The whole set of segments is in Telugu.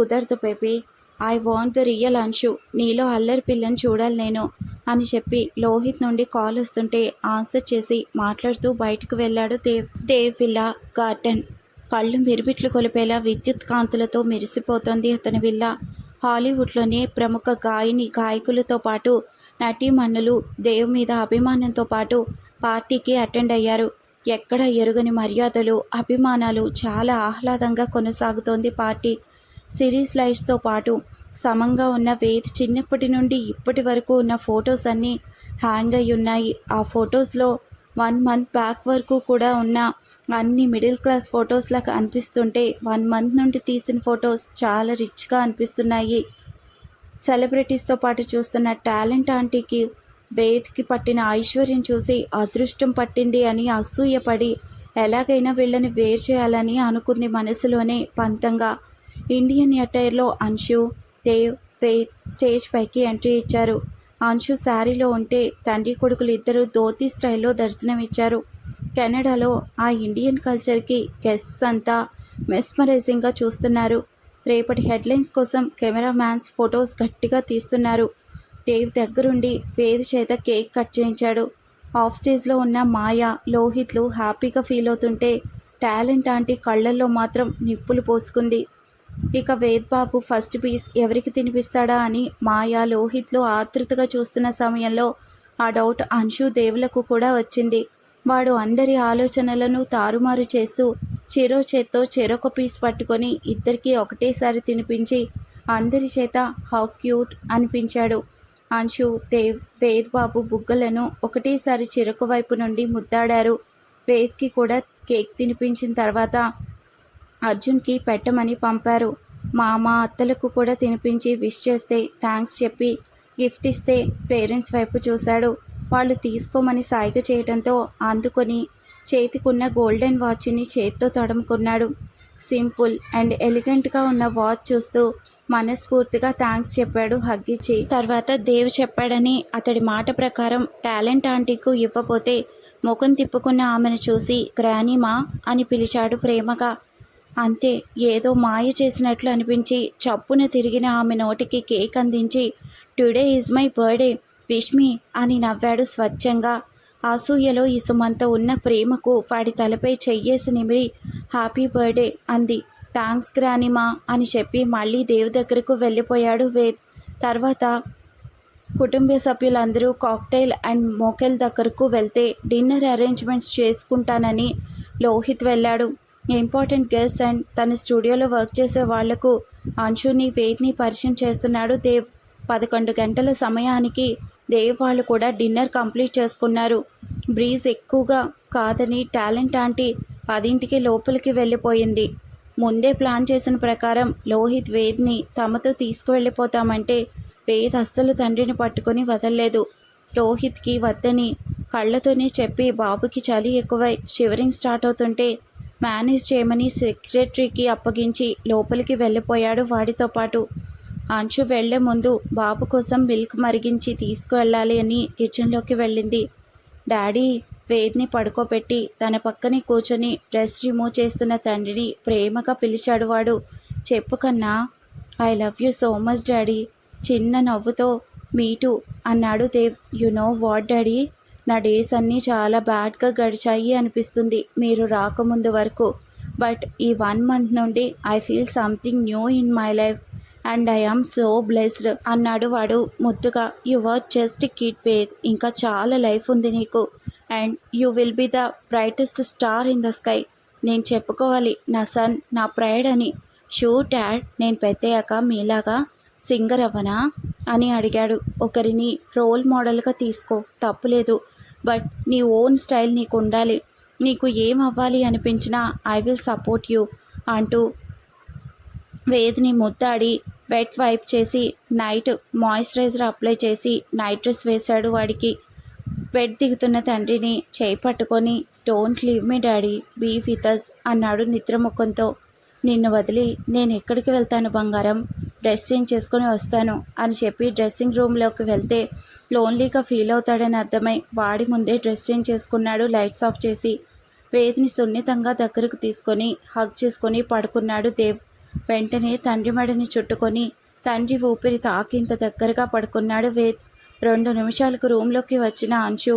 కుదరదు baby. I want the real Anshu. నీలో అల్లరి పిల్లని చూడాలి నేను అని చెప్పి లోహిత్ నుండి కాల్ వస్తుంటే ఆన్సర్ చేసి మాట్లాడుతూ బయటకు వెళ్ళాడు దేవ్ దేవ్ విల్లా గార్డెన్. కళ్ళు మిరిబిట్లు కొలిపేలా విద్యుత్ కాంతులతో మెరిసిపోతోంది అతని విల్లా. హాలీవుడ్లోనే ప్రముఖ గాయని గాయకులతో పాటు నటీమణులు దేవ్ మీద అభిమానంతో పాటు పార్టీకి అటెండ్ అయ్యారు. ఎక్కడ ఎరుగని మర్యాదలు అభిమానాలు చాలా ఆహ్లాదంగా కొనసాగుతోంది పార్టీ. సిరీస్ లైఫ్స్తో పాటు సమంగా ఉన్న వేద్ చిన్నప్పటి నుండి ఇప్పటి వరకు ఉన్న ఫొటోస్ అన్నీ హ్యాంగ్ అయి ఉన్నాయి. ఆ ఫొటోస్లో వన్ మంత్ బ్యాక్ వరకు కూడా ఉన్న అన్ని మిడిల్ క్లాస్ ఫొటోస్లాగా అనిపిస్తుంటే వన్ మంత్ నుండి తీసిన ఫొటోస్ చాలా రిచ్గా అనిపిస్తున్నాయి. సెలబ్రిటీస్తో పాటు చూస్తున్న టాలెంట్ ఆంటీకి వేద్కి పట్టిన ఐశ్వర్యం చూసి అదృష్టం పట్టింది అని అసూయపడి ఎలాగైనా వీళ్ళని వేరు చేయాలని అనుకుంది మనసులోనే పంతంగా ఇండియన్ అటైర్లో అంశు దేవ్ ఫెయిత్ స్టేజ్ పైకి ఎంట్రీ ఇచ్చారు. అంశు శారీలో ఉంటే తండ్రి కొడుకులు ఇద్దరు ధోతి స్టైల్లో దర్శనమిచ్చారు. కెనడాలో ఆ ఇండియన్ కల్చర్కి గెస్ట్స్ అంతా మెస్మరైజింగ్గా చూస్తున్నారు. రేపటి హెడ్లైన్స్ కోసం కెమెరామ్యాన్స్ ఫొటోస్ గట్టిగా తీస్తున్నారు. దేవ్ దగ్గరుండి వేది చేత కేక్ కట్ చేయించాడు. ఆఫ్ స్టేజ్లో ఉన్న మాయ లోహిత్లు హ్యాపీగా ఫీల్ అవుతుంటే టాలెంట్ ఆంటీ కళ్ళల్లో మాత్రం నిప్పులు పోసుకుంది. ఇక వేద్బాబు ఫస్ట్ పీస్ ఎవరికి తినిపిస్తాడా అని మాయా లోహిత్లో ఆతృతగా చూస్తున్న సమయంలో ఆ డౌట్ అంశు దేవులకు కూడా వచ్చింది. వాడు అందరి ఆలోచనలను తారుమారు చేస్తూ చెరో చేత్తో చెరొక పీస్ పట్టుకొని ఇద్దరికీ ఒకటేసారి తినిపించి అందరి చేత హౌ క్యూట్ అనిపించాడు. అంశు దేవ్ వేద్ బాబు బుగ్గలను ఒకటేసారి చెరొక వైపు నుండి ముద్దాడారు. వేద్కి కూడా కేక్ తినిపించిన తర్వాత అర్జున్కి పెట్టమని పంపారు. మామ అత్తలకు కూడా తినిపించి విష్ చేస్తే థ్యాంక్స్ చెప్పి గిఫ్ట్ ఇస్తే పేరెంట్స్ వైపు చూశాడు. వాళ్ళు తీసుకోమని సాయిగ చేయడంతో అందుకొని చేతికున్న గోల్డెన్ వాచ్ని చేత్తో తడుముకున్నాడు. సింపుల్ అండ్ ఎలిగెంట్గా ఉన్న వాచ్ చూస్తూ మనస్ఫూర్తిగా థ్యాంక్స్ చెప్పాడు హగ్గిచ్చి. తర్వాత దేవ్ చెప్పాడని అతడి మాట ప్రకారం టాలెంట్ ఆంటీకు ఇవ్వబోతే ముఖం తిప్పుకున్న ఆమెను చూసి గ్రానీమా అని పిలిచాడు ప్రేమగా. అంతే ఏదో మాయ చేసినట్లు అనిపించి చప్పున తిరిగిన ఆమె నోటికి కేక్ అందించి today is my birthday wish me అని నవ్వాడు స్వచ్ఛంగా. అసూయలో ఇసుమంత ఉన్న ప్రేమకు వాడి తలపై చెయ్యేసి నిమిరి హ్యాపీ బర్త్డే అంది. థ్యాంక్స్ గ్రానిమా అని చెప్పి మళ్ళీ దేవు దగ్గరకు వెళ్ళిపోయాడు వేద్. తర్వాత కుటుంబ సభ్యులందరూ కాక్టైల్ అండ్ మోకెల్ దగ్గరకు వెళ్తే డిన్నర్ అరేంజ్మెంట్స్ చేసుకుంటానని లోహిత్ వెళ్ళాడు. ఇంపార్టెంట్ గెస్ట్ అండ్ తన స్టూడియోలో వర్క్ చేసే వాళ్ళకు అంశుని వేద్ని పరిచయం చేస్తున్నాడు దేవ్. పదకొండు గంటల సమయానికి దేవ్ వాళ్ళు కూడా డిన్నర్ కంప్లీట్ చేసుకున్నారు. బ్రీజ్ ఎక్కువగా కాదని టాలెంట్ ఆంటీ పదింటికి లోపలికి వెళ్ళిపోయింది. ముందే ప్లాన్ చేసిన ప్రకారం లోహిత్ వేద్ని తమతో తీసుకువెళ్ళిపోతామంటే వేద్ అస్సలు తండ్రిని పట్టుకొని వదలలేదు. రోహిత్కి వద్దని కళ్ళతోనే చెప్పి బాబుకి చలి ఎక్కువై షివరింగ్ స్టార్ట్ అవుతుంటే మేనేజ్ చేయమని సెక్రటరీకి అప్పగించి లోపలికి వెళ్ళిపోయాడు వాడితో పాటు. అంశు వెళ్ళే ముందు బాబు కోసం మిల్క్ మరిగించి తీసుకువెళ్ళాలి అని కిచెన్లోకి వెళ్ళింది. డాడీ వేద్ని పడుకోబెట్టి తన పక్కనే కూర్చొని డ్రెస్ రిమూవ్ చేస్తున్న తండ్రిని ప్రేమగా పిలిచాడు వాడు. చెప్పు కన్నా I love you so much daddy. చిన్న నవ్వుతో మీటు అన్నాడు Dev. You know what daddy. నా డేస్ అన్నీ చాలా బ్యాడ్గా గడిచాయి అనిపిస్తుంది. మీరు రాకముందు వరకు. బట్ ఈ వన్ మంత్ నుండి I feel something new in my life. And I am so blessed అన్నాడు వాడు ముద్దుగా. You were just kid Ved ఇంకా చాలా లైఫ్ ఉంది నీకు. And you will be the brightest star in the sky. నేను చెప్పుకోవాలి నా సన్ నా ప్రైడ్ అని. షూ డాడ్ నేను పెద్దయ్యాక మీలాగా సింగర్ అవ్వనా అని అడిగాడు. ఒకరిని రోల్ మోడల్గా తీసుకో. తప్పులేదు. బట్ నీ ఓన్ స్టైల్ నీకు ఉండాలి. నీకు ఏం అవ్వాలి అనిపించినా ఐ విల్ సపోర్ట్ యూ అంటూ వేదిని ముద్దాడి వెట్ వైప్ చేసి నైట్ మాయిశ్చరైజర్ అప్లై చేసి నైట్ డ్రెస్ వేశాడు వాడికి. బెడ్ దిగుతున్న తండ్రిని చేయి పట్టుకొని don't leave me daddy be with us అన్నాడు నిద్రముఖంతో. నిన్ను వదిలి నేను ఎక్కడికి వెళ్తాను బంగారం? డ్రెస్ చేంజ్ చేసుకొని వస్తాను అని చెప్పి డ్రెస్సింగ్ రూమ్లోకి వెళ్తే లోన్లీగా ఫీల్ అవుతాడని అర్థమై వాడి ముందే డ్రెస్ చేంజ్ చేసుకున్నాడు లైట్స్ ఆఫ్ చేసి వేదిని సున్నితంగా దగ్గరకు తీసుకొని హగ్ చేసుకొని పడుకున్నాడు దేవ్. వెంటనే తండ్రి మెడని చుట్టుకొని తండ్రి ఊపిరి తాకింత దగ్గరగా పడుకున్నాడు వేద్. రెండు నిమిషాలకు రూమ్లోకి వచ్చిన అంశు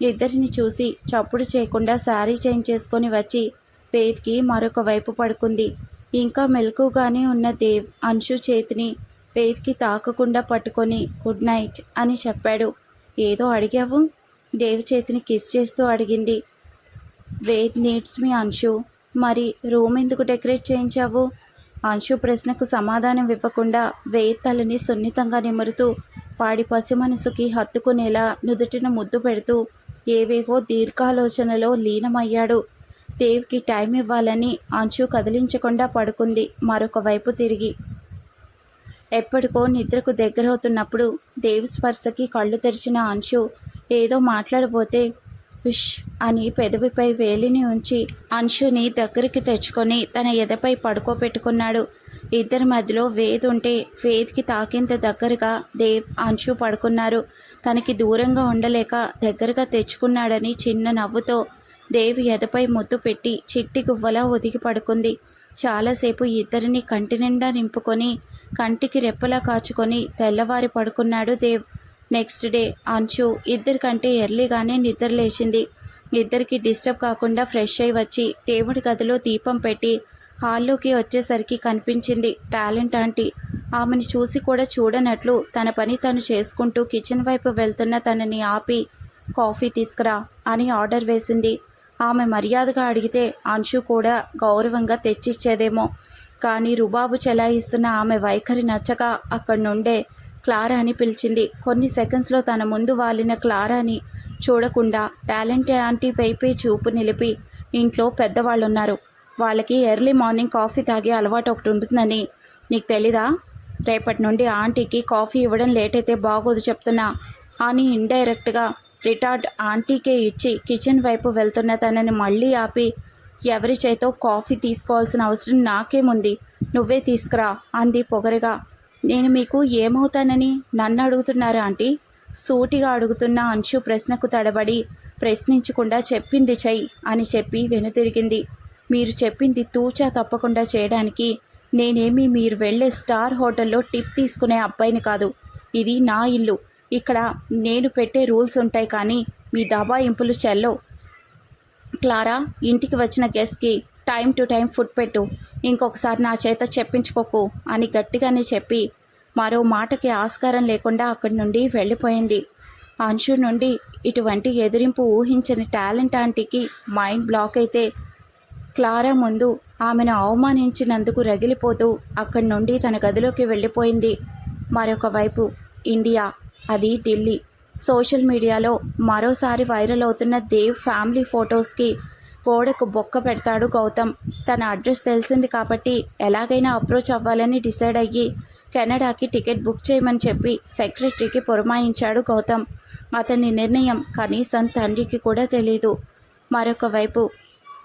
ఇద్దరిని చూసి చప్పుడు చేయకుండా శారీ చేంజ్ చేసుకొని వచ్చి వేద్కి మరొక వైపు పడుకుంది. ఇంకా మెలకుగానే ఉన్న దేవ్ అంశు చేతిని వేద్కి తాకకుండా పట్టుకొని గుడ్ నైట్ అని చెప్పాడు. ఏదో అడిగావు? దేవ్ చేతిని కిస్ చేస్తూ అడిగింది. Ved needs me Anshu. మరి రూమ్ ఎందుకు డెకరేట్ చేయించావు? అంశు ప్రశ్నకు సమాధానం ఇవ్వకుండా వేద్ తలని సున్నితంగా నిమురుతూ వాడి పసి మనసుకి హత్తుకునేలా నుదుటిన ముద్దు పెడుతూ ఏవేవో దీర్ఘాలోచనలో లీనమయ్యాడు. దేవ్కి టైం ఇవ్వాలని అంశు కదిలించకుండా పడుకుంది. మరొక వైపు తిరిగి ఎప్పటికో నిద్రకు దగ్గరవుతున్నప్పుడు దేవ్ స్పర్శకి కళ్ళు తెరిచిన అంశు ఏదో మాట్లాడబోతే విష్ అని పెదవిపై వేలిని ఉంచి అంశుని దగ్గరికి తెచ్చుకొని తన ఎదపై పడుకోబెట్టుకున్నాడు. ఇద్దరి మధ్యలో వేద్ ఉంటే వేద్కి తాకింత దగ్గరగా దేవ్ అంశు పడుకున్నారు. తనకి దూరంగా ఉండలేక దగ్గరగా తెచ్చుకున్నాడని చిన్న నవ్వుతో దేవి ఎదపై ముద్దు పెట్టి చిట్టి గువ్వలా ఒదిగి పడుకుంది. చాలాసేపు ఇద్దరిని కంటి నిండా నింపుకొని కంటికి రెప్పలా కాచుకొని తెల్లవారి పడుకున్నాడు దేవ్. నెక్స్ట్ డే అంశు ఇద్దరికంటే ఎర్లీగానే నిద్ర లేచింది. ఇద్దరికి డిస్టర్బ్ కాకుండా ఫ్రెష్ అయి వచ్చి దేవుడి గదిలో దీపం పెట్టి హాల్లోకి వచ్చేసరికి కనిపించింది టాలెంట్ ఆంటీ. ఆమెను చూసి కూడా చూడనట్లు తన పని తను చేసుకుంటూ కిచెన్ వైపు వెళ్తున్న తనని ఆపి కాఫీ తీసుకురా అని ఆర్డర్ వేసింది. ఆమె మర్యాదగా అడిగితే అంశు కూడా గౌరవంగా తెచ్చిచ్చేదేమో. కానీ రుబాబు చెలాయిస్తున్న ఆమె వైఖరి నచ్చక అక్కడి నుండే క్లారా అని పిలిచింది. కొన్ని సెకండ్స్లో తన ముందు వాలిన క్లారాని చూడకుండా టాలెంట్ ఆంటీ వైపే చూపు నిలిపి ఇంట్లో పెద్దవాళ్ళు ఉన్నారు వాళ్ళకి ఎర్లీ మార్నింగ్ కాఫీ తాగే అలవాటు ఒకటి ఉంటుందని నీకు తెలీదా? రేపటి నుండి ఆంటీకి కాఫీ ఇవ్వడం లేట్ అయితే బాగోదు చెప్తున్నా అని ఇండైరెక్ట్గా రిటార్డ్ ఆంటీకే ఇచ్చి కిచెన్ వైపు వెళ్తున్న తనని మళ్ళీ ఆపి ఎవరి చేతో కాఫీ తీసుకోవాల్సిన అవసరం నాకేముంది? నువ్వే తీసుకురా అంది పొగరగా. నేను మీకు ఏమవుతానని నన్ను అడుగుతున్నారా ఆంటీ? సూటిగా అడుగుతున్న అంశు ప్రశ్నకు తడబడి ప్రశ్నించకుండా చెప్పింది చెయ్యి అని చెప్పి వెనుతిరిగింది. మీరు చెప్పింది తూచా తప్పకుండా చేయడానికి నేనేమి మీరు వెళ్ళే స్టార్ హోటల్లో టిప్ తీసుకునే అబ్బాయిని కాదు. ఇది నా ఇల్లు. ఇక్కడ నేను పెట్టే రూల్స్ ఉంటాయి కానీ మీ దబాయింపులు చెల్లో. క్లారా ఇంటికి వచ్చిన గెస్ట్కి టైం టు టైం ఫుడ్ పెట్టు. ఇంకొకసారి నా చేత చెప్పించుకోకు అని గట్టిగానే చెప్పి మరో మాటకి ఆస్కారం లేకుండా అక్కడి నుండి వెళ్ళిపోయింది. అంశు నుండి ఇటువంటి ఎదిరింపు ఊహించని టాలెంట్ ఆంటీకి మైండ్ బ్లాక్ అయితే క్లారా ముందు ఆమెను అవమానించినందుకు రగిలిపోతూ అక్కడి నుండి తన గదిలోకి వెళ్ళిపోయింది. మరొక వైపు ఇండియా అది ఢిల్లీ. సోషల్ మీడియాలో మరోసారి వైరల్ అవుతున్న దేవ్ ఫ్యామిలీ ఫొటోస్కి గోడకు బొక్క పెడతాడు గౌతమ్. తన అడ్రస్ తెలిసింది కాబట్టి ఎలాగైనా అప్రోచ్ అవ్వాలని డిసైడ్ అయ్యి కెనడాకి టికెట్ బుక్ చేయమని చెప్పి సెక్రటరీకి పురమాయించాడు గౌతమ్. అతని నిర్ణయం కనీసం తండ్రికి కూడా తెలీదు. మరొక వైపు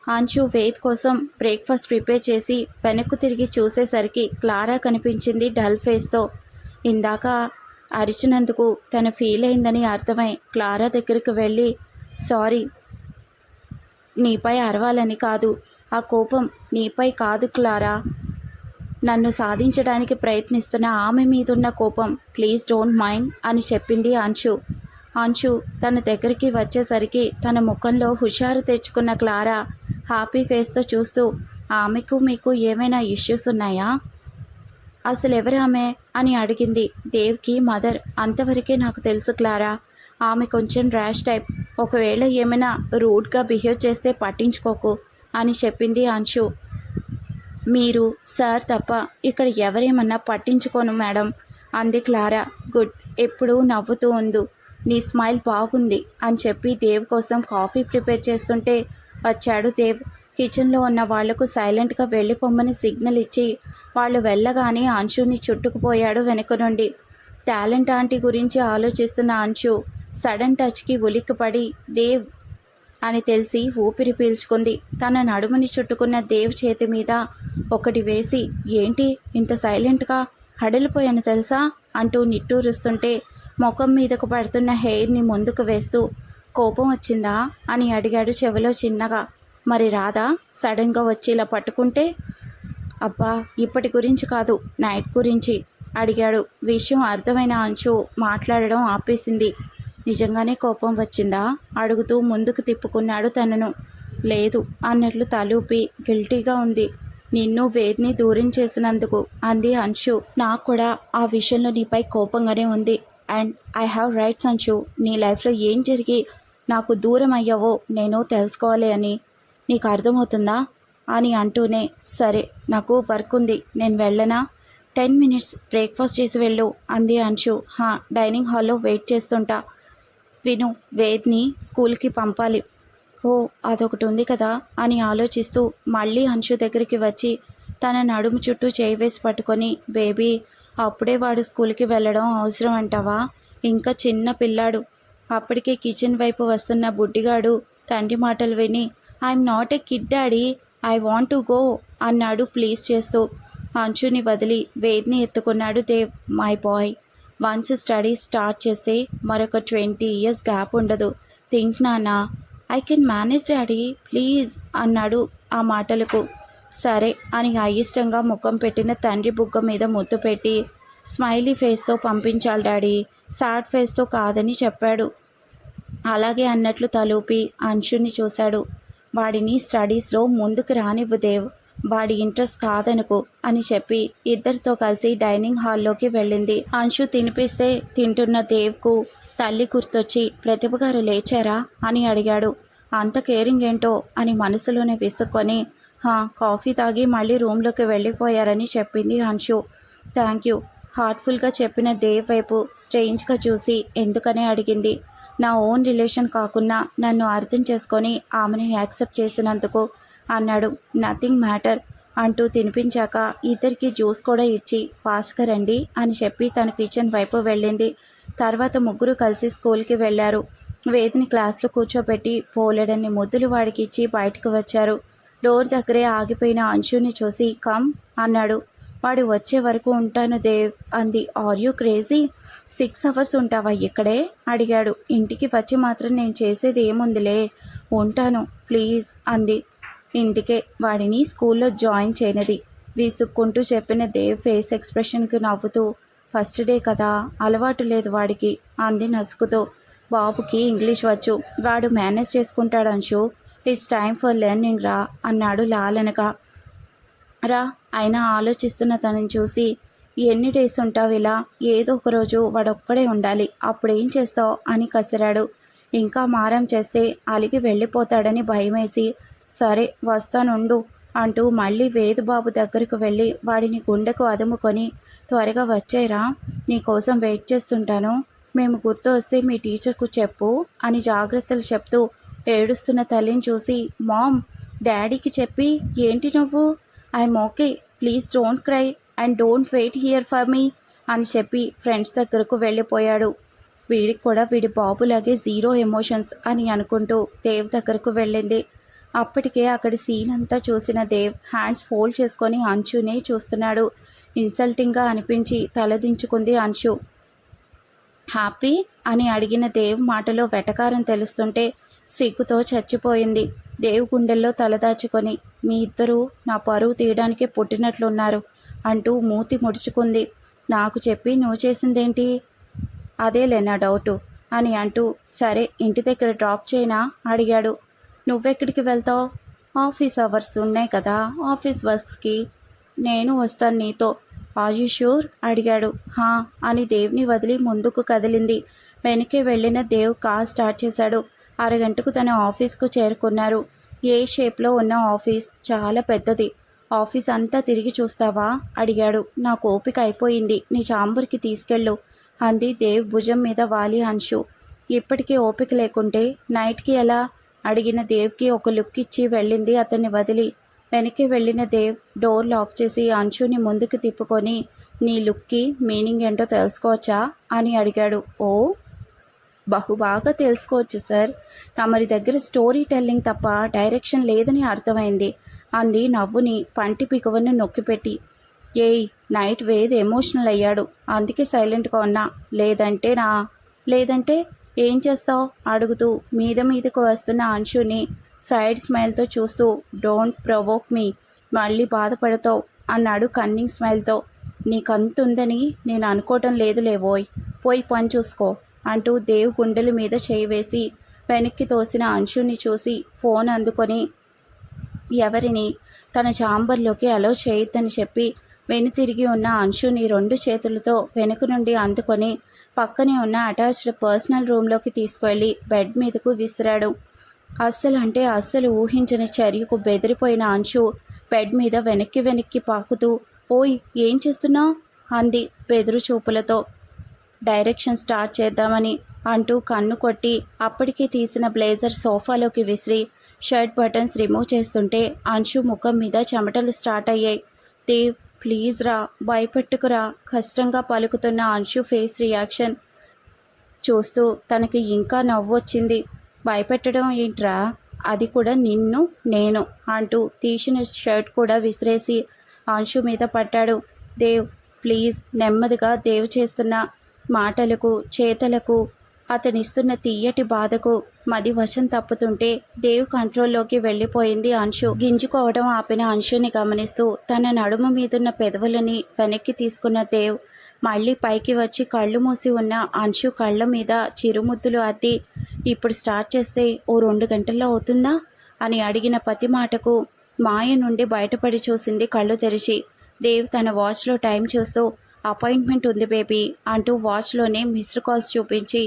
అంశు వేద్ కోసం బ్రేక్ఫాస్ట్ ప్రిపేర్ చేసి వెనక్కు తిరిగి చూసేసరికి క్లారా కనిపించింది డల్ ఫేస్తో. ఇందాక అరిచినందుకు తను ఫీల్ అయిందని అర్థమై క్లారా దగ్గరికి వెళ్ళి సారీ నీపై అరవాలని కాదు. ఆ కోపం నీపై కాదు క్లారా. నన్ను సాధించడానికి ప్రయత్నిస్తున్న ఆమె మీదున్న కోపం ప్లీజ్ డోంట్ మైండ్ అని చెప్పింది అంశు అంశు తన దగ్గరికి వచ్చేసరికి తన ముఖంలో హుషారు తెచ్చుకున్న క్లారా హ్యాపీ ఫేస్తో చూస్తూ ఆమెకు మీకు ఏమైనా ఇష్యూస్ ఉన్నాయా? అసలు ఎవరు ఆమె? అని అడిగింది. దేవ్కి మదర్ అంతవరకే నాకు తెలుసు క్లారా. ఆమె కొంచెం ర్యాష్ టైప్. ఒకవేళ ఏమైనా రూడ్గా బిహేవ్ చేస్తే పట్టించుకోకు అని చెప్పింది అంశు. మీరు సార్ తప్ప ఇక్కడ ఎవరేమన్నా పట్టించుకోను మేడం అంది క్లారా. గుడ్ ఎప్పుడూ నవ్వుతూ ఉండు. నీ స్మైల్ బాగుంది అని చెప్పి దేవ్ కోసం కాఫీ ప్రిపేర్ చేస్తుంటే వచ్చాడు దేవ్. కిచెన్లో ఉన్న వాళ్ళకు సైలెంట్గా వెళ్ళిపోమ్మని సిగ్నల్ ఇచ్చి వాళ్ళు వెళ్ళగానే అంశుని చుట్టుకుపోయాడు వెనుక నుండి. టాలెంట్ ఆంటీ గురించి ఆలోచిస్తున్న అంశు సడన్ టచ్కి ఉలిక్కిపడి దేవ్ అని తెలిసి ఊపిరి పీల్చుకుంది. తన నడుముని చుట్టుకున్న దేవ్ చేతి మీద ఒకటి వేసి ఏంటి ఇంత సైలెంట్గా హడలిపోయాను తెలుసా? అంటూ నిట్టూరుస్తుంటే ముఖం మీదకు పడుతున్న హెయిర్ని ముందుకు వేస్తూ కోపం వచ్చిందా? అని అడిగాడు చెవిలో చిన్నగా. మరి రాదా సడన్గా వచ్చి ఇలా పట్టుకుంటే అబ్బా ఇప్పటి గురించి కాదు నైట్ గురించి అడిగాడు. విషయం అర్థమైన అంచు మాట్లాడడం ఆపేసింది. నిజంగానే కోపం వచ్చిందా? అడుగుతూ ముందుకు తిప్పుకున్నాడు తనను. లేదు అన్నట్లు తలూపి గిల్టీగా ఉంది. నిన్ను వేద్ని దూరం చేసినందుకు అంది అంశు. నాకు కూడా ఆ విషయంలో నీపై కోపంగానే ఉంది. And I have rights Anshu. నీ లైఫ్లో ఏం జరిగి నాకు దూరం అయ్యావో నేను తెలుసుకోవాలి అని నీకు అర్థమవుతుందా? అని అంటూనే సరే నాకు వర్క్ ఉంది నేను వెళ్ళనా? టెన్ మినిట్స్ బ్రేక్ఫాస్ట్ చేసి వెళ్ళు అంది అంశు. హా డైనింగ్ హాల్లో వెయిట్ చేస్తుంటా. విను వేద్ని స్కూల్కి పంపాలి. ఓ అదొకటి ఉంది కదా అని ఆలోచిస్తూ మళ్ళీ అంశు దగ్గరికి వచ్చి తన నడుము చుట్టూ చేయి వేసి పట్టుకొని బేబీ అప్పుడే వాడు స్కూల్కి వెళ్ళడం అవసరం అంటావా? ఇంకా చిన్న పిల్లాడు. అప్పటికే కిచెన్ వైపు వస్తున్న బుడ్డిగాడు తండ్రి మాటలు విని I'm not a kid daddy I want to go అన్నాడు ప్లీజ్ చేస్తూ. అంచుని వదిలి వేద్ని ఎత్తుకున్నాడు Dev my boy once study start చేస్తే మరొక ట్వంటీ ఇయర్స్ గ్యాప్ ఉండదు. థింక్ నానా I can manage daddy please అన్నాడు ఆ మాటలకు. సరే అని అయిష్టంగా ముఖం పెట్టిన తండ్రి బుగ్గ మీద ముద్దు పెట్టి స్మైలీ ఫేస్తో పంపించాలి డాడీ సాడ్ ఫేస్తో కాదని చెప్పాడు. అలాగే అన్నట్లు తలూపి అంశుని చూశాడు. వాడిని స్టడీస్లో ముందుకు రానివ్వు దేవ్. వాడి ఇంట్రెస్ట్ కాదనుకో అని చెప్పి ఇద్దరితో కలిసి డైనింగ్ హాల్లోకి వెళ్ళింది. అంశు తినిపిస్తే తింటున్న దేవ్కు తల్లి గుర్తొచ్చి ప్రతిభ గారు లేచారా? అని అడిగాడు. అంత కేరింగ్ ఏంటో? అని మనసులోనే విసుక్కొని హా కాఫీ తాగి మళ్ళీ రూమ్లోకి వెళ్ళిపోయారని చెప్పింది అంశు. థ్యాంక్ యూ హార్ట్ఫుల్గా చెప్పిన దేవ్ వైపు స్ట్రేంజ్గా చూసి ఎందుకనే? అడిగింది. నా ఓన్ రిలేషన్ కాకుండా నన్ను అర్థం చేసుకొని ఆమెను యాక్సెప్ట్ చేసినందుకు అన్నాడు. నథింగ్ మ్యాటర్ అంటూ తినిపించాక ఇద్దరికి జ్యూస్ కూడా ఇచ్చి ఫాస్ట్గా రండి అని చెప్పి తన కిచెన్ వైపు వెళ్ళింది. తర్వాత ముగ్గురు కలిసి స్కూల్కి వెళ్ళారు. వేదిని క్లాస్లో కూర్చోబెట్టి పోలేడన్ని ముద్దులు వాడికి ఇచ్చి బయటకు వచ్చారు. డోర్ దగ్గరే ఆగిపోయిన అంశుని చూసి కమ్ అన్నాడు. వాడు వచ్చే వరకు ఉంటాను దేవ్ అంది. Are you crazy? Six hours ఉంటావా ఇక్కడే? అడిగాడు. ఇంటికి వచ్చి మాత్రం నేను చేసేది ఏముందిలే. ఉంటాను ప్లీజ్ అంది. ఇందుకే వాడిని స్కూల్లో జాయిన్ చేయనది. విసుక్కుంటూ చెప్పిన దేవ్ ఫేస్ ఎక్స్ప్రెషన్కి నవ్వుతూ ఫస్ట్ డే కదా అలవాటు లేదు వాడికి అంది నసుకుతో. బాబుకి ఇంగ్లీష్ వచ్చు. వాడు మేనేజ్ చేసుకుంటాడు Anshu. It's time for learning రా అన్నాడు లాలనగా. రా అయినా ఆలోచిస్తున్న తనని చూసి ఎన్ని డేస్ ఉంటావు ఇలా? ఏదో ఒకరోజు వాడొక్కడే ఉండాలి. అప్పుడేం చేస్తావు? అని కసిరాడు. ఇంకా మారం చేస్తే అలిగి వెళ్ళిపోతాడని భయమేసి సరే వస్తానుండు అంటూ మళ్ళీ వేదుబాబు దగ్గరకు వెళ్ళి వాడిని గుండెకు అదుముకొని త్వరగా వచ్చేరా? నీకోసం వెయిట్ చేస్తుంటాను. మేము గుర్తు వస్తే మీ టీచర్కు చెప్పు అని జాగ్రత్తలు చెప్తూ ఏడుస్తున్న తల్లిని చూసి మామ్ డాడీకి చెప్పి? ఏంటి నువ్వు? I'm okay. Please don't cry. And don't wait here for me అని చెప్పి ఫ్రెండ్స్ దగ్గరకు వెళ్ళిపోయాడు. వీడికి కూడా వీడి బాబులాగే జీరో ఎమోషన్స్ అని అనుకుంటూ దేవ్ దగ్గరకు వెళ్ళింది. అప్పటికే అక్కడి సీన్ అంతా చూసిన దేవ్ హ్యాండ్స్ ఫోల్డ్ చేసుకొని అంచునే చూస్తున్నాడు. ఇన్సల్టింగ్గా అనిపించి తలదించుకుంది అంశు హ్యాపీ? అని అడిగిన దేవ్ మాటలో వెటకారం తెలుస్తుంటే సిగ్గుతో చచ్చిపోయింది. దేవ్ గుండెల్లో తలదాచుకొని మీ ఇద్దరూ నా పరువు తీయడానికి పుట్టినట్లున్నారు. అంటూ మూతి ముడుచుకుంది. నాకు చెప్పి నువ్వు చేసిందేంటి? అదేలే నా డౌటు అని అంటూ సరే ఇంటి దగ్గర డ్రాప్ చేయనా? అడిగాడు. నువ్వెక్కడికి వెళ్తావు? ఆఫీస్ అవర్స్ ఉన్నాయి కదా ఆఫీస్ వర్క్స్కి. నేను వస్తాను నీతో. ఆయుష్యూర్ యూ షూర్ అడిగాడు. హా అని దేవ్ని వదిలి ముందుకు కదిలింది. వెనకే వెళ్ళిన దేవ్ కార్ స్టార్ట్ చేశాడు. అరగంటకు తన ఆఫీస్కు చేరుకున్నారు. ఏ షేప్లో ఉన్న ఆఫీస్? చాలా పెద్దది. ఆఫీస్ అంతా తిరిగి చూస్తావా? అడిగాడు. నాకు ఓపిక అయిపోయింది. నీ చాంబర్కి తీసుకెళ్ళు అంది దేవ్ భుజం మీద వాలి అంశు ఇప్పటికీ ఓపిక లేకుంటే నైట్కి ఎలా? అడిగిన దేవ్కి ఒక లుక్ ఇచ్చి వెళ్ళింది అతన్ని వదిలి. వెనక్కి వెళ్ళిన దేవ్ డోర్ లాక్ చేసి అంశుని ముందుకు తిప్పుకొని నీ లుక్కి మీనింగ్ ఏంటో తెలుసుకోవచ్చా? అని అడిగాడు. ఓ? బహు బాగా తెలుసుకోవచ్చు సార్. తమరి దగ్గర స్టోరీ టెల్లింగ్ తప్ప డైరెక్షన్ లేదని అర్థమైంది. అంది నవ్వుని పంటి పికవను నొక్కిపెట్టి. ఏయ్ నైట్ వేది ఎమోషనల్ అయ్యాడు. అందుకే సైలెంట్గా ఉన్నా. లేదంటే నా లేదంటే ఏం చేస్తావు? అడుగుతూ మీద మీదకు వస్తున్న అంశుని సైడ్ స్మైల్తో చూస్తూ డోంట్ ప్రొవోక్ మీ. మళ్ళీ బాధపడతావు? అన్నాడు కన్నింగ్ స్మైల్తో. నీకంతుందని నేను అనుకోవటం లేదులేవోయ్ పోయి పని చూసుకో. అంటూ దేవ్ గుండెల మీద చేయి వేసి వెనక్కి తోసిన అంశుని చూసి ఫోన్ అందుకొని ఎవరిని? తన చాంబర్లోకి అలో చేయొద్దని చెప్పి వెనుతిరిగి ఉన్న అంశుని రెండు చేతులతో వెనుక నుండి అందుకొని పక్కనే ఉన్న అటాచ్డ్ పర్సనల్ రూమ్లోకి తీసుకువెళ్ళి బెడ్ మీదకు విసిరాడు. అస్సలు అంటే అస్సలు ఊహించని చర్యకు బెదిరిపోయిన అంశు బెడ్ మీద వెనక్కి వెనక్కి పాకుతూ ఓయ్ ఏం చేస్తున్నావు? అంది బెదురు చూపులతో. డైరెక్షన్ స్టార్ట్ చేద్దామని అంటూ కన్ను కొట్టి అప్పటికే తీసిన బ్లేజర్ సోఫాలోకి విసిరి షర్ట్ బటన్స్ రిమూవ్ చేస్తుంటే అంశు ముఖం మీద చెమటలు స్టార్ట్ అయ్యాయి. దేవ్ ప్లీజ్ రా భయపెట్టుకురా కష్టంగా పలుకుతున్న అంశు ఫేస్ రియాక్షన్ చూస్తూ తనకి ఇంకా నవ్వు వచ్చింది భయపెట్టడం ఏంట్రా? అది కూడా నిన్ను నేను అంటూ తీసిన షర్ట్ కూడా విసిరేసి అంశు మీద పట్టాడు దేవ్ ప్లీజ్ నెమ్మదిగా దేవ్ చేస్తున్న మాటలకు చేతలకు అతనిస్తున్న తీయటి బాధకు మది వశం తప్పుతుంటే దేవ్ కంట్రోల్లోకి వెళ్ళిపోయింది అంశు. గింజుకోవడం ఆపిన అంశుని గమనిస్తూ తన నడుము మీదున్న పెదవులని వెనక్కి తీసుకున్న దేవ్ మళ్ళీ పైకి వచ్చి కళ్ళు మూసి ఉన్న అంశు కళ్ళ మీద చిరుముద్దులు అద్ది ఇప్పుడు స్టార్ట్ చేస్తే ఓ రెండు గంటల్లో అవుతుందా? అని అడిగిన ప్రతి మాటకు మాయ నుండి బయటపడి చూసింది కళ్ళు తెరిచి. దేవ్ తన వాచ్లో టైం చూస్తూ అపాయింట్మెంట్ ఉంది బేబీ అంటూ వాచ్లోనే మిస్డ్ కాల్స్ చూపించి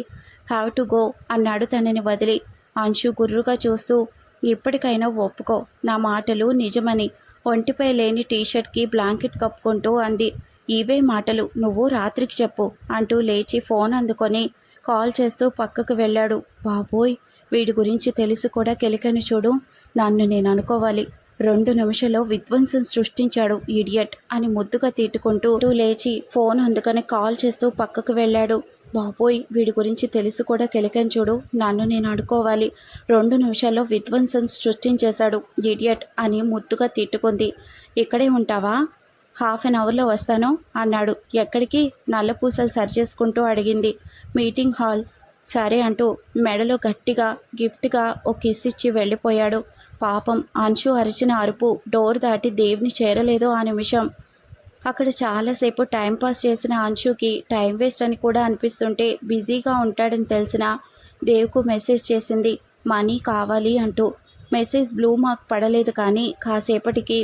హ్యావ్ టు గో అన్నాడు తనని వదిలి. అంశు గుర్రుగా చూస్తూ ఇప్పటికైనా ఒప్పుకో. నా మాటలు నిజమని. ఒంటిపై లేని టీషర్ట్కి బ్లాంకెట్ కప్పుకుంటూ అంది. ఇవే మాటలు. నువ్వు రాత్రికి చెప్పు అంటూ లేచి ఫోన్ అందుకొని కాల్ చేస్తూ పక్కకు వెళ్ళాడు. బాబోయ్! వీడి గురించి తెలిసి కూడా కెలికని చూడు. నన్ను నేను అనుకోవాలి. రెండు నిమిషాల్లో విధ్వంసం సృష్టించాడు ఇడియట్ అని ముద్దుగా తిట్టుకుంటూ లేచి ఫోన్ అందుకని కాల్ చేస్తూ పక్కకు వెళ్ళాడు. బాబోయ్ వీడి గురించి తెలిసి కూడా కెలికని చూడు. నన్ను నేను అనుకోవాలి రెండు నిమిషాల్లో విధ్వంసం సృష్టించేశాడు ఇడియట్ అని ముద్దుగా తిట్టుకుంది. ఇక్కడే ఉంటావా? హాఫ్ అన్ అవర్లో వస్తాను అన్నాడు. ఎక్కడికి? నల్లపూసలు సరి చేసుకుంటూ అడిగింది. Meeting hall. సరే అంటూ మెడలో గట్టిగా గిఫ్ట్గా ఓ కిస్ ఇచ్చి వెళ్ళిపోయాడు. పాపం అంశు అరిచిన అరుపు డోర్ దాటి దేవుని చేరలేదు ఆ నిమిషం. అక్కడ చాలాసేపు టైంపాస్ చేసిన అంశుకి టైం వేస్ట్ అని కూడా అనిపిస్తుంటే బిజీగా ఉంటాడని తెలిసిన దేవ్కు మెసేజ్ చేసింది మనీ కావాలి అంటూ. మెసేజ్ బ్లూ మార్క్ పడలేదు కానీ కాసేపటికి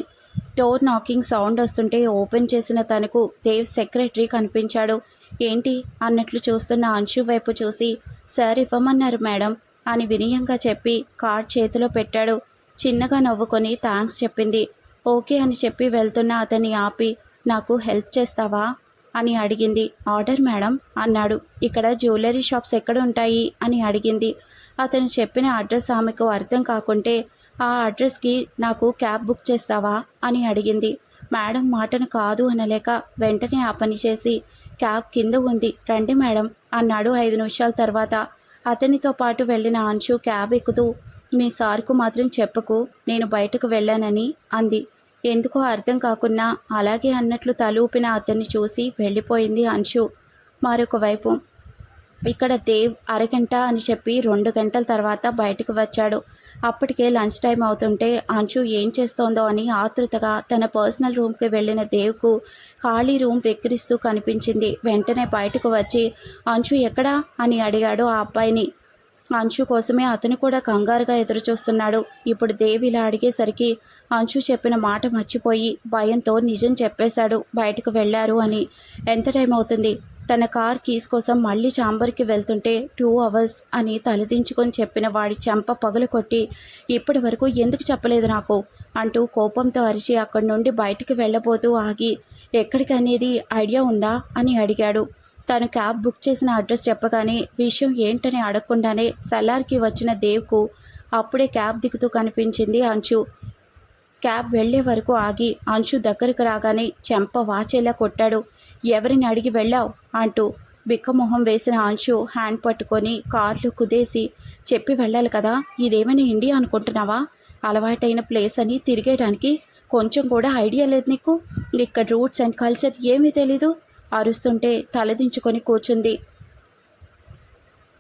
డోర్ నాకింగ్ సౌండ్ వస్తుంటే ఓపెన్ చేసిన తనకు దేవ్ సెక్రటరీ కనిపించాడు. ఏంటి? అన్నట్లు చూస్తున్న అంశు వైపు చూసి సార్ ఇవ్వమన్నారు మేడం అని వినయంగా చెప్పి కార్డ్ చేతిలో పెట్టాడు. చిన్నగా నవ్వుకొని థ్యాంక్స్ చెప్పింది. ఓకే అని చెప్పి వెళ్తున్న అతన్ని ఆపి నాకు హెల్ప్ చేస్తావా? అని అడిగింది. ఆర్డర్ మేడం అన్నాడు. ఇక్కడ జ్యువెలరీ షాప్స్ ఎక్కడ ఉంటాయి అని అడిగింది. అతను చెప్పిన అడ్రస్ ఆమెకు అర్థం కాకుంటే ఆ అడ్రస్కి నాకు క్యాబ్ బుక్ చేస్తావా? అని అడిగింది. మేడం మాటను కాదు అనలేక వెంటనే ఆ పని చేసి క్యాబ్ కింద ఉంది. రండి మేడం అన్నాడు ఐదు నిమిషాల తర్వాత. అతనితో పాటు వెళ్ళిన అంశు క్యాబ్ ఎక్కుతూ మీ సార్కు మాత్రం చెప్పకు నేను బయటకు వెళ్ళానని అంది. ఎందుకో అర్థం కాకున్నా అలాగే అన్నట్లు తలూపిన అతన్ని చూసి వెళ్ళిపోయింది అంశు. మరొక వైపు ఇక్కడ దేవ్ అరగంట అని చెప్పి రెండు గంటల తర్వాత బయటకు వచ్చాడు. అప్పటికే లంచ్ టైం అవుతుంటే అంశు ఏం చేస్తోందో అని ఆతృతగా తన పర్సనల్ రూమ్కి వెళ్ళిన దేవ్కు ఖాళీ రూమ్ వెక్కిరిస్తూ కనిపించింది. వెంటనే బయటకు వచ్చి అంశు ఎక్కడా? అని అడిగాడు ఆ అబ్బాయిని. అంశు కోసమే అతను కూడా కంగారుగా ఎదురుచూస్తున్నాడు. ఇప్పుడు దేవి ఇలా అడిగేసరికి అంశు చెప్పిన మాట మర్చిపోయి భయంతో నిజం చెప్పేశాడు. బయటకు వెళ్ళారు అని. ఎంత టైం అవుతుంది? తన కార్ కీస్ కోసం మళ్ళీ చాంబర్కి వెళ్తుంటే టూ అవర్స్ అని తలదించుకొని చెప్పిన వాడి చెంప పగులు కొట్టి ఇప్పటి వరకు ఎందుకు చెప్పలేదు నాకు? అంటూ కోపంతో అరిచి అక్కడి నుండి బయటికి వెళ్ళబోతూ ఆగి ఎక్కడికి అనేది ఐడియా ఉందా? అని అడిగాడు. తను క్యాబ్ బుక్ చేసిన అడ్రస్ చెప్పగానే విషయం ఏంటని అడగకుండానే సలార్కి వచ్చిన దేవ్కు అప్పుడే క్యాబ్ దిగుతూ కనిపించింది అంశు. క్యాబ్ వెళ్ళే వరకు ఆగి అంశు దగ్గరకు రాగానే చెంప వాచేలా కొట్టాడు. ఎవరిని అడిగి వెళ్ళావు? అంటూ బిక్కమొహం వేసిన అంశు హ్యాండ్ పట్టుకొని కార్లు కుదేసి చెప్పి వెళ్ళాలి కదా ఇదేమైనా ఇండియా అనుకుంటున్నావా? అలవాటైన ప్లేస్ అని తిరిగేయడానికి కొంచెం కూడా ఐడియా లేదు నీకు? ఇక్కడ రూట్స్ అండ్ కల్చర్ ఏమీ తెలీదు? అరుస్తుంటే తలదించుకొని కూర్చుంది.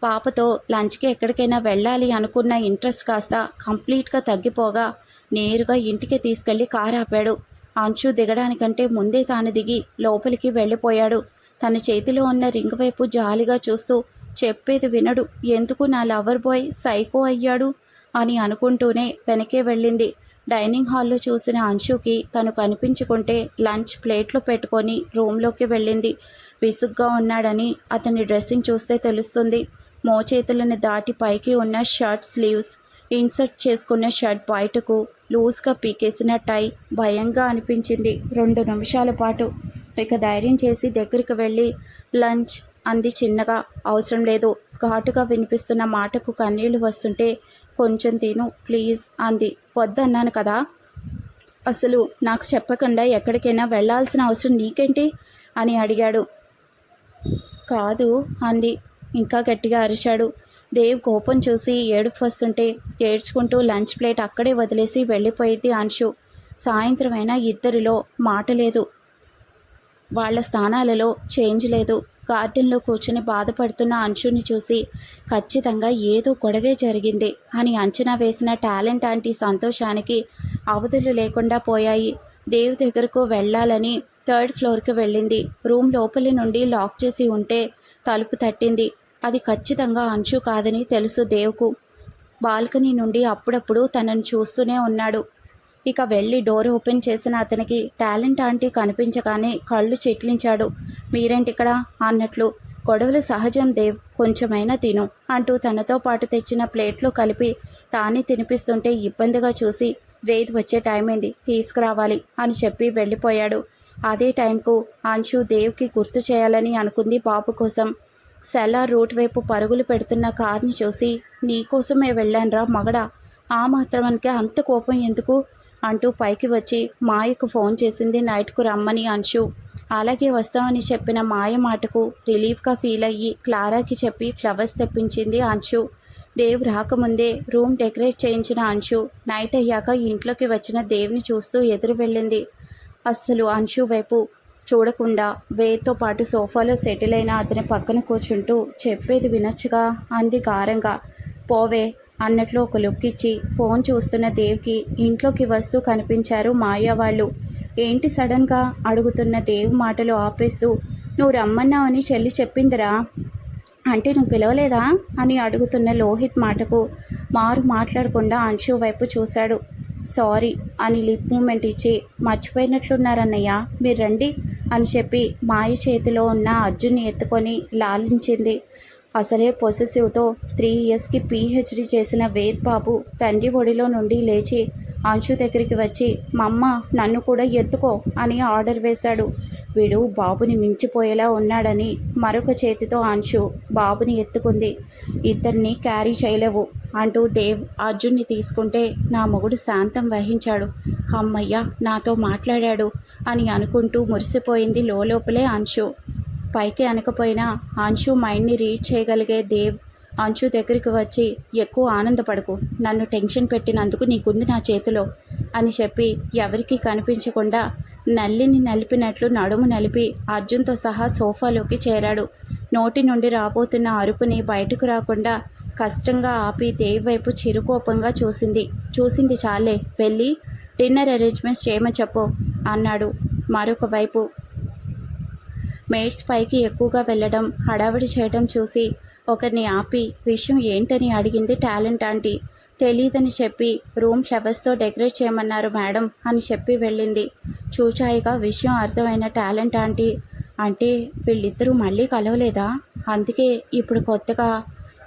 పాపతో లంచ్కి ఎక్కడికైనా వెళ్ళాలి అనుకున్న ఇంట్రెస్ట్ కాస్త కంప్లీట్గా తగ్గిపోగా నేరుగా ఇంటికి తీసుకెళ్ళి కారు ఆపాడు. అంచు దిగడానికంటే ముందే తాను దిగి లోపలికి వెళ్ళిపోయాడు. తన చేతిలో ఉన్న రింగ్ వైపు జాలిగా చూస్తూ చెప్పేది వినడు. ఎందుకు నా లవర్ బాయ్ సైకో అయ్యాడు? అని అనుకుంటూనే వెనకే వెళ్ళింది. డైనింగ్ హాల్లో చూసిన అంశుకి తను కనిపించుకుంటే లంచ్ ప్లేట్లో పెట్టుకొని రూమ్లోకి వెళ్ళింది. విసుగ్గా ఉన్నాడని అతని డ్రెస్సింగ్ చూస్తే తెలుస్తుంది. మోచేతులను దాటి పైకి ఉన్న షర్ట్ స్లీవ్స్ ఇన్సర్ట్ చేసుకున్న షర్ట్ బయటకు లూజ్గా పీకేసిన టై భయంగా అనిపించింది. రెండు నిమిషాల పాటు ఇక ధైర్యం చేసి దగ్గరికి వెళ్ళి లంచ్ అంది చిన్నగా. అవసరం లేదు ఘాటుగా వినిపిస్తున్న మాటకు కన్నీళ్ళు వస్తుంటే కొంచెం తిను ప్లీజ్ అంది. వద్దన్నాను కదా. అసలు నాకు చెప్పకుండా ఎక్కడికైనా వెళ్ళాల్సిన అవసరం నీకేంటి? అని అడిగాడు. కాదు అంది. ఇంకా గట్టిగా అరిచాడు. దేవ్ కోపం చూసి ఏడుపు వస్తుంటే ఏడ్చుకుంటూ లంచ్ ప్లేట్ అక్కడే వదిలేసి వెళ్ళిపోయింది అంశు. సాయంత్రమైనా ఇద్దరిలో మాట లేదు. వాళ్ళ స్థానాలలో చేంజ్ లేదు. గార్డెన్లో కూర్చుని బాధపడుతున్న అంశుని చూసి ఖచ్చితంగా ఏదో గొడవే జరిగింది అని అంచనా వేసిన టాలెంట్ ఆంటీ సంతోషానికి అవధులు లేకుండా పోయాయి. దేవ్ దగ్గరకు వెళ్ళాలని థర్డ్ ఫ్లోర్కి వెళ్ళింది. రూమ్ లోపలి నుండి లాక్ చేసి ఉంటే తలుపు తట్టింది. అది ఖచ్చితంగా అంశు కాదని తెలుసు దేవ్కు. బాల్కనీ నుండి అప్పుడప్పుడు తనను చూస్తూనే ఉన్నాడు. ఇక వెళ్ళి డోర్ ఓపెన్ చేసిన అతనికి టాలెంట్ ఆంటీ కనిపించగానే కళ్ళు చిట్లించాడు. మీరేంటి ఇక్కడ అన్నట్లు. గొడవలు సహజం దేవ్ కొంచెమైనా తిను అంటూ తనతో పాటు తెచ్చిన ప్లేట్లో కలిపి తానే తినిపిస్తుంటే ఇబ్బందిగా చూసి వేద్ వచ్చే టైం అయింది తీసుకురావాలి అని చెప్పి వెళ్ళిపోయాడు. అదే టైంకు అంశు దేవ్కి గుర్తు చేయాలని అనుకుంది బాబు కోసం. సెల్లార్ రూట్ వైపు పరుగులు పెడుతున్న కార్ని చూసి నీకోసమే వెళ్ళాన్రా మగడా. ఆ మాత్రమనికే అంత కోపం ఎందుకు? అంటూ పైకి వచ్చి మాయకు ఫోన్ చేసింది నైట్కు రమ్మని అంశు. అలాగే వస్తామని చెప్పిన మాయ మాటకు రిలీఫ్గా ఫీల్ అయ్యి క్లారాకి చెప్పి ఫ్లవర్స్ తెప్పించింది అంశు. దేవ్ రాకముందే రూమ్ డెకరేట్ చేయించిన అంశు నైట్ అయ్యాక ఇంట్లోకి వచ్చిన దేవ్ని చూస్తూ ఎదురు వెళ్ళింది. అస్సలు అంశు వైపు చూడకుండా వేతో పాటు సోఫాలో సెటిల్ అయిన అతని పక్కన కూర్చుంటూ చెప్పేది వినొచ్చుగా అంది గారంగా. పోవే అన్నట్లు ఒక లుక్ ఇచ్చి ఫోన్ చూస్తున్న దేవ్కి ఇంట్లోకి వస్తూ కనిపించారు మాయా వాళ్ళు. ఏంటి సడన్గా అడుగుతున్న దేవ్ మాటలు ఆపేస్తూ నువ్వు రమ్మన్నావని చెల్లి చెప్పిందిరా. అంటే నువ్వు పిలవలేదా? అని అడుగుతున్న లోహిత్ మాటకు మారు మాట్లాడకుండా అంశు వైపు చూశాడు. సారీ అని లిప్ మూమెంట్ ఇచ్చి మర్చిపోయినట్లున్నారన్నయ్య మీరు రండి అని చెప్పి మాయ చేతిలో ఉన్న అర్జున్ని ఎత్తుకొని లాలించింది. అసలే పొసెసివ్తో త్రీ ఇయర్స్కి పీహెచ్డీ చేసిన వేద్ బాబు తండ్రి ఒడిలో నుండి లేచి అంశు దగ్గరికి వచ్చి మమ్మ నన్ను కూడా ఎత్తుకో అని ఆర్డర్ వేశాడు. వీడు బాబుని మించిపోయేలా ఉన్నాడని మరొక చేతితో అంశు బాబుని ఎత్తుకుంది. ఇద్దరిని క్యారీ చేయలేవు అంటూ దేవ్ అర్జున్ని తీసుకుంటే నా మొగుడు శాంతం వహించాడు. అమ్మయ్య నాతో మాట్లాడాడు అని అనుకుంటూ మురిసిపోయింది లోపలే అంశు. పైకి అనకపోయినా అంశు మైండ్ని రీడ్ చేయగలిగే దేవ్ అంశు దగ్గరికి వచ్చి ఎక్కువ ఆనందపడకు. నన్ను టెన్షన్ పెట్టినందుకు నీకుంది నా చేతిలో అని చెప్పి ఎవరికీ కనిపించకుండా నల్లిని నలిపినట్లు నడుము నలిపి అర్జున్తో సహా సోఫాలోకి చేరాడు. నోటి నుండి రాబోతున్న అరుపుని బయటకు రాకుండా కష్టంగా ఆపి దేవ్ వైపు చిరుకోపంగా చూసింది. చూసింది చాలే వెళ్ళి డిన్నర్ అరేంజ్మెంట్స్ చేయమని చెప్పు అన్నాడు. మరొక వైపు మేట్స్ పైకి ఎక్కువగా వెళ్ళడం హడావిడి చేయడం చూసి ఒకరిని ఆపి విషయం ఏంటని అడిగింది టాలెంట్ ఆంటీ. తెలియదని చెప్పి రూమ్ ఫ్లవర్స్తో డెకరేట్ చేయమన్నారు మేడం అని చెప్పి వెళ్ళింది. చూచాయిగా విషయం అర్థమైన టాలెంట్ ఆంటీ అంటే వీళ్ళిద్దరూ మళ్ళీ కలవలేదా? అందుకే ఇప్పుడు కొత్తగా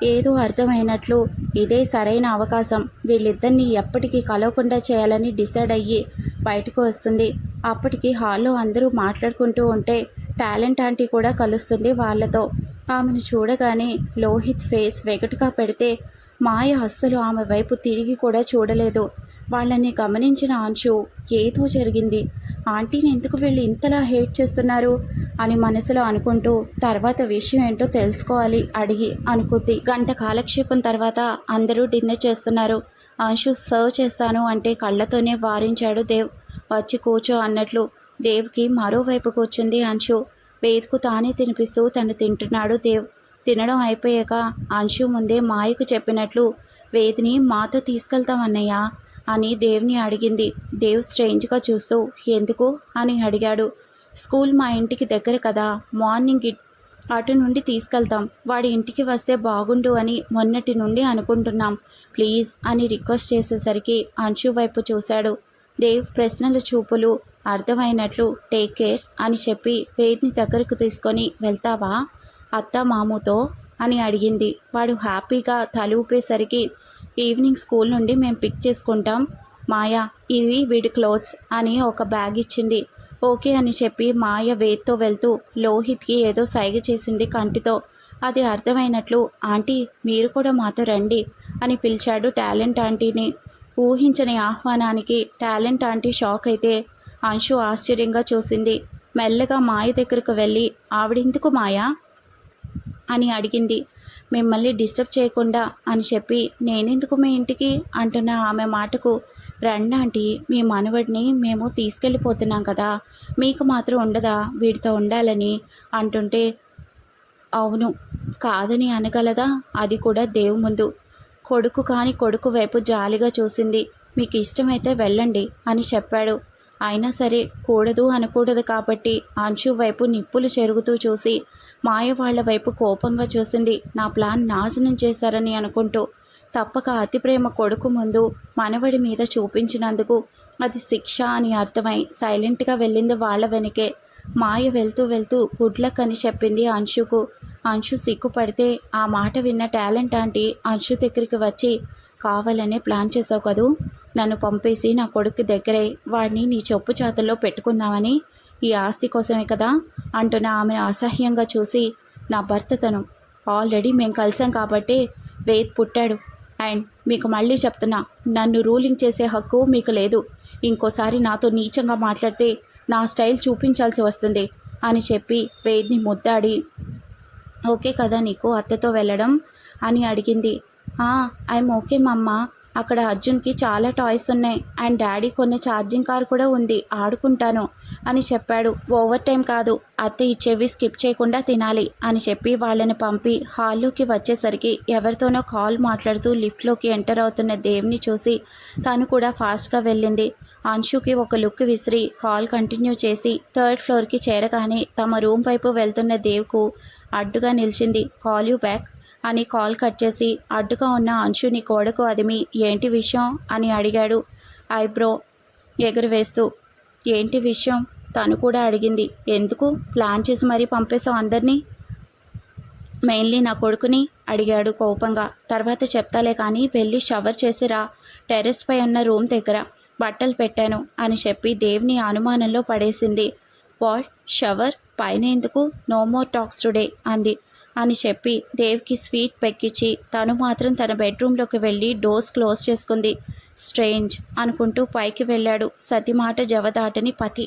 ఏదో అర్థమైనట్లు ఇదే సరైన అవకాశం. వీళ్ళిద్దరిని ఎప్పటికీ కలవకుండా చేయాలని డిసైడ్ అయ్యి బయటకు వస్తుంది. అప్పటికి హాల్లో అందరూ మాట్లాడుకుంటూ ఉంటే టాలెంట్ ఆంటీ కూడా కలుస్తుంది వాళ్ళతో. ఆమెను చూడగానే లోహిత్ ఫేస్ వెగటుగా పెడితే మాయ అస్సలు ఆమె వైపు తిరిగి కూడా చూడలేదు. వాళ్ళని గమనించిన అంశు ఏదో జరిగింది? ఆంటీని ఎందుకు వీళ్ళు ఇంతలా హేట్ చేస్తున్నారు? అని మనసులో అనుకుంటూ తర్వాత విషయం ఏంటో తెలుసుకోవాలి అడిగి అనుకుంది. గంట కాలక్షేపం తర్వాత అందరూ డిన్నర్ చేస్తున్నారు. అంశు సర్వ్ చేస్తాను అంటే కళ్ళతోనే వారించాడు దేవ్. వచ్చి కూర్చో అన్నట్లు దేవ్కి మరోవైపు కూర్చుంది అంశు. వేద్కు తానే తినిపిస్తూ తను తింటున్నాడు దేవ్. తినడం అయిపోయాక అంశు ముందే మాయకు చెప్పినట్లు వేదిని మాతో తీసుకెళ్తామన్నయ్య అని దేవ్ని అడిగింది. దేవ్ స్ట్రేంజ్గా చూస్తూ ఎందుకు? అని అడిగాడు. స్కూల్ మా ఇంటికి దగ్గర కదా మార్నింగ్ అటు నుండి తీసుకెళ్తాం. వాడి ఇంటికి వస్తే బాగుండు అని మొన్నటి నుండి అనుకుంటున్నాం. ప్లీజ్ అని రిక్వెస్ట్ చేసేసరికి అంశు వైపు చూశాడు. దేవ్ ప్రశ్నల చూపులు అర్థమైనట్లు టేక్ కేర్ అని చెప్పి వేద్ని దగ్గరకు తీసుకొని వెళ్తావా? అత్త మామూతో అని అడిగింది. వాడు హ్యాపీగా తల ఊపేసరికి ఈవినింగ్ స్కూల్ నుండి మేము పిక్ చేసుకుంటాం. మాయా ఇవి వీడి క్లోత్స్ అని ఒక బ్యాగ్ ఇచ్చింది. ఓకే అని చెప్పి మాయ వేత్తో వెళ్తూ లోహిత్కి ఏదో సైగ చేసింది కంటితో. అది అర్థమైనట్లు ఆంటీ మీరు కూడా మాతో రండి అని పిలిచాడు టాలెంట్ ఆంటీని. ఊహించని ఆహ్వానానికి టాలెంట్ ఆంటీ షాక్ అయితే అంశు ఆశ్చర్యంగా చూసింది. మెల్లగా మాయ దగ్గరకు వెళ్ళి ఆవిడెందుకు మాయా అని అడిగింది. మిమ్మల్ని డిస్టర్బ్ చేయకుండా అని చెప్పి నేనెందుకు మీ ఇంటికి అంటున్న ఆమె మాటకు రండి ఆంటీ మీ మనవడిని మేము తీసుకెళ్ళిపోతున్నాం కదా మీకు మాత్రం ఉండదా? వీడితో ఉండాలని అంటుంటే అవును కాదని అనగలదా? అది కూడా దేవు ముందు కొడుకు కాని కొడుకు వైపు జాలిగా చూసింది. మీకు ఇష్టమైతే వెళ్ళండి అని చెప్పాడు. అయినా సరే కూడదు అనకూడదు కాబట్టి అంశు వైపు నిప్పులు చెరుగుతూ చూసి మాయ వాళ్ళ వైపు కోపంగా చూసింది. నా ప్లాన్ నాశనం చేశారని అనుకుంటూ తప్పక అతి ప్రేమ కొడుకు ముందు మనవడి మీద చూపించినందుకు అది శిక్ష అని అర్థమై సైలెంట్గా వెళ్ళింది వాళ్ళ వెనకే. మాయ వెళ్తూ వెళ్తూ గుడ్లక్ అని చెప్పింది అంశుకు. అంశు సిగ్గుపడితే ఆ మాట విన్న టాలెంట్ ఆంటీ అంశు దగ్గరికి వచ్చి కావాలనే ప్లాన్ చేసావు కదూ? నన్ను పంపేసి నా కొడుకు దగ్గరే వాడిని నీ చెప్పు చేతల్లో పెట్టుకుందామని ఈ ఆస్తి కోసమే కదా? అంటున్న ఆమెను అసహ్యంగా చూసి నా భర్త తను. ఆల్రెడీ మేము కలిసాం కాబట్టి వేద్ పుట్టాడు. అండ్ మీకు మళ్ళీ చెప్తున్నా నన్ను రూలింగ్ చేసే హక్కు మీకు లేదు. ఇంకోసారి నాతో నీచంగా మాట్లాడితే నా స్టైల్ చూపించాల్సి వస్తుంది అని చెప్పి వేద్ని ముద్దాడి ఓకే కదా నీకు అత్తతో వెళ్ళడం అని అడిగింది. ఐఎమ్ ఓకే మమ్మ. అక్కడ అర్జున్కి చాలా టాయ్స్ ఉన్నాయి. అండ్ డాడీ కొన్ని ఛార్జింగ్ కార్ కూడా ఉంది. ఆడుకుంటాను అని చెప్పాడు. ఓవర్ టైం కాదు. అత్త ఇచ్చేవి స్కిప్ చేయకుండా తినాలి అని చెప్పి వాళ్ళని పంపి హాల్లోకి వచ్చేసరికి ఎవరితోనో కాల్ మాట్లాడుతూ లిఫ్ట్లోకి ఎంటర్ అవుతున్న దేవ్ని చూసి తను కూడా ఫాస్ట్గా వెళ్ళింది. అంశుకి ఒక లుక్ విసిరి కాల్ కంటిన్యూ చేసి థర్డ్ ఫ్లోర్కి చేరగానే తమ రూమ్ వైపు వెళ్తున్న దేవ్కు అడ్డుగా నిలిచింది. కాల్ యూ బ్యాక్ అని కాల్ కట్ చేసి అడ్డుగా ఉన్న అంశుని కోడకు అదిమి ఏంటి విషయం? అని అడిగాడు. ఐబ్రో ఎగురువేస్తూ ఏంటి విషయం? తను కూడా అడిగింది. ఎందుకు? ప్లాన్ చేసి మరీ పంపేశావు అందరినీ? మెయిన్లీ నా కొడుకుని అడిగాడు కోపంగా. తర్వాత చెప్తాలే కానీ వెళ్ళి షవర్ చేసిరా టెర్రస్ పై ఉన్న రూమ్ దగ్గర బట్టలు పెట్టాను అని చెప్పి దేవ్ని అనుమానంలో పడేసింది. వాట్? షవర్? పైన ఎందుకు నో మోర్ టాక్స్ టుడే అంది. అని చెప్పి దేవ్కి స్వీట్ పెక్కించి తను మాత్రం తన బెడ్రూమ్లోకి వెళ్ళి డోర్స్ క్లోజ్ చేసుకుంది. స్ట్రేంజ్ అనుకుంటూ పైకి వెళ్ళాడు సతి మాట జవదాటని పతి.